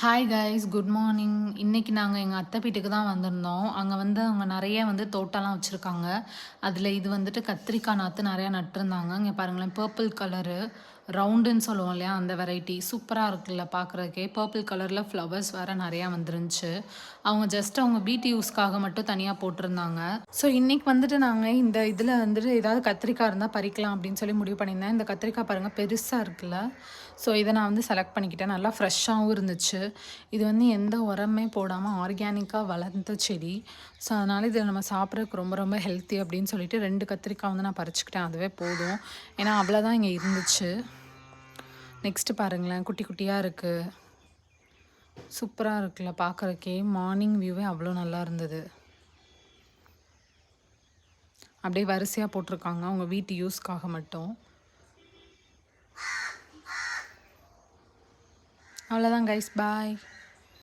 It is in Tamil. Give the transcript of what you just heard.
ஹாய் கைஸ் குட் மார்னிங் இன்றைக்கி நாங்கள் எங்கள் அத்தை வீட்டுக்கு தான் வந்திருந்தோம். அங்கே வந்து அவங்க நிறைய வந்து தோட்டம்லாம் வச்சுருக்காங்க. அதில் இது வந்துட்டு கத்திரிக்காய் நாற்று நிறையா நட்டிருந்தாங்க. இங்கே பாருங்களேன் பர்பிள் கலரு ரவுண்டுன்னு சொல்லுவோம் இல்லையா அந்த வெரைட்டி சூப்பராக இருக்குல்ல பார்க்குறதுக்கே பர்பிள் கலரில் ஃப்ளவர்ஸ் வேறு நிறையா வந்துருந்துச்சு. அவங்க ஜஸ்ட் அவங்க வீட்டு யூஸ்க்காக மட்டும் தனியாக போட்டிருந்தாங்க. ஸோ இன்றைக்கி வந்துட்டு நாங்கள் இந்த இதில் வந்துட்டு ஏதாவது கத்திரிக்காய் இருந்தால் பறிக்கலாம் அப்படின்னு சொல்லி முடிவு பண்ணியிருந்தேன். இந்த கத்திரிக்காய் பாருங்கள் பெருசாக இருக்குல்ல. ஸோ இதை நான் வந்து செலக்ட் பண்ணிக்கிட்டேன். நல்லா ஃப்ரெஷ்ஷாகவும் இருந்துச்சு. இது வந்து எந்த உரமே போடாமல் ஆர்கானிக்காக வளர்ந்த செடி. ஸோ அதனால் இதில் நம்ம சாப்பிட்றதுக்கு ரொம்ப ரொம்ப ஹெல்த்தி அப்படின்னு சொல்லிட்டு ரெண்டு கத்திரிக்காய் வந்து நான் பறிச்சுக்கிட்டேன். அதுவே போதும். ஏன்னா அவ்வளோதான் இங்கே இருந்துச்சு. நெக்ஸ்ட்டு பாருங்களேன். குட்டி குட்டியாக இருக்குது சூப்பராக இருக்குல்ல பார்க்குறக்கே மார்னிங் வியூவே அவ்வளோ நல்லா இருந்தது. அப்படியே வரிசையாக போட்டிருக்காங்க. அவங்க வீட்டு யூஸ்க்காக மட்டும். அவ்வளோதான் கைஸ் பாய்